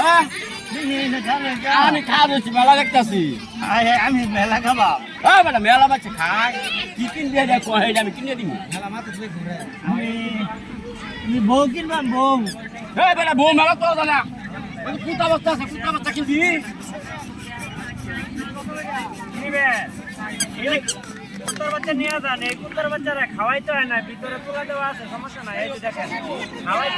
হ্যাঁ? আমি খাওয়া দিচ্ছি মেলা দেখতেছি। আমি মেলা খাবা। হ্যাঁ বেটা মেলা বাচ্চা খায়। কি কিন দিয়ে দেয় কয় আমি কিনে দিব আমি আমি বউ কিনবা বউ। হ্যাঁ বেটা বউ মেলা তো জানা। কুতা বাচ্চা আছে কুতা বাচ্চা কিনবি। কুত্তার বাচ্চা নিয়ে যান এই কুত্তার বাচ্চারা খাওয়াইতে হয় না ভিতরে তুলা দেওয়া আছে সমস্যা নাই এই যে দেখেন। হয়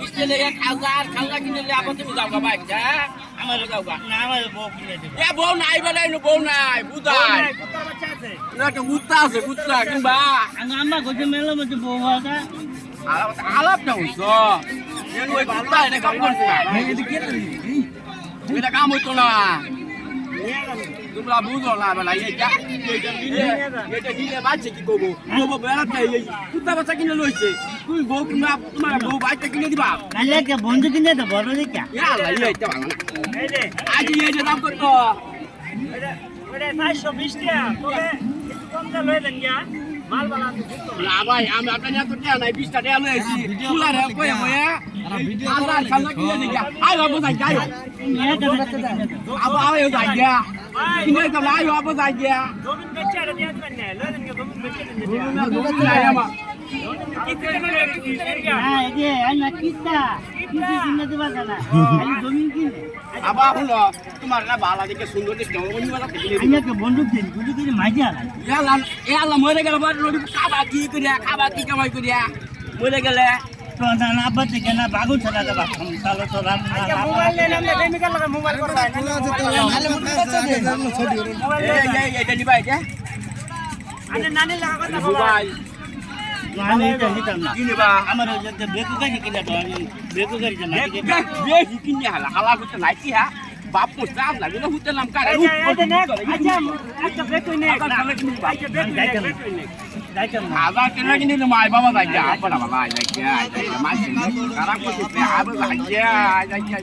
বিশ টাকা হ্যাঁ আমার না আমার কুত্তা আছে কুত্তা কিংবা আমি আম্মা মেলা মধ্যে বউ আছে আলাপটা হইছ। এর ওই কুত্তা এটা কাম করছে না। এটা কাম হইতো না। তোমরা বুঝো না বেলা এইটা এইটা দিলে এইটা দিলে বাচ্চা কি করব? বউ বেড়াতে এই কুত্তা বাচ্চা কিনে লইছে তুই বউ কিংবা তোমার বউ বাচ্চা কিনে দিবা। কালে কে বন্ধু কিনে দে বড় দিকা আজ এই যে দাম করতো। টাকা তবে কম দাম দেন গিয়া। না ভাই আমি আপনার এত টাকা নাই বিশটা টাকা লইছি ফুলার কয়ে কয়ে হাজার খাজা কিনে দিগা আই বাবু যাই যাই আবার আয় যাই গিয়া কিনে তো লাই বাবু যাই গিয়া। জমিন বেচে এটা দিয়ে দিবেন না লয়ে দেন জমিন বেচে দেন গিয়া। জমি নাই আমার কিস্তি দেন গিয়া কিস্তি দেন গিয়া হ্যাঁ এই যে আইনা কিস্তা কিস্তি কিনে দিবা না খালি জমিন আবার হলো তোমার না ভালো দেখে সুন্দর দেখে অন্য বেলা থেকে আইনা কে বন্দুক দিন বুঝি করে ইয়ালা ইয়ালা মরে গেল বার রবি খাবা কি করিয়া খাবা কি কামাই করিয়া মরে গেলে তো না না বাচ্চা কেনা বাগু ছাড়া দেবা সালো তো রাম আচ্ছা মোবাইল নেন আমরা প্রেমিকার লগে মোবাইল কথা মোবাইল এই এই এই জানি ভাই কে আনে নানির লাগা কথা মোবাইল বাপ পোস্টা লাগে না হতে নাম কারে? হাজার কেনা কিনে মাই বাবা যাই যা বাবা যাই যা মাই খারাপ করতে আবার যাই যা যাই যা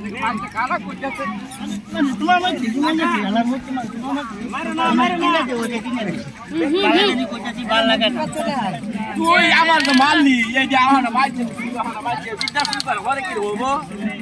মাই খারাপ করতে মানে তোমার মধ্যে তোমার মধ্যে হালার মধ্যে তোমার তোমার মধ্যে মারো না মারো না কিনে দে ওরে কিনে দে বালানি কোটাছি ভাল লাগে না তুই আমার তো মারলি এই যে আমার মাইছে আমার মাইছে বিদ্যা শুরু করে ঘরে কি হবো তোর হুট জানি মাই বুঝতে মেলা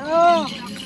কিনে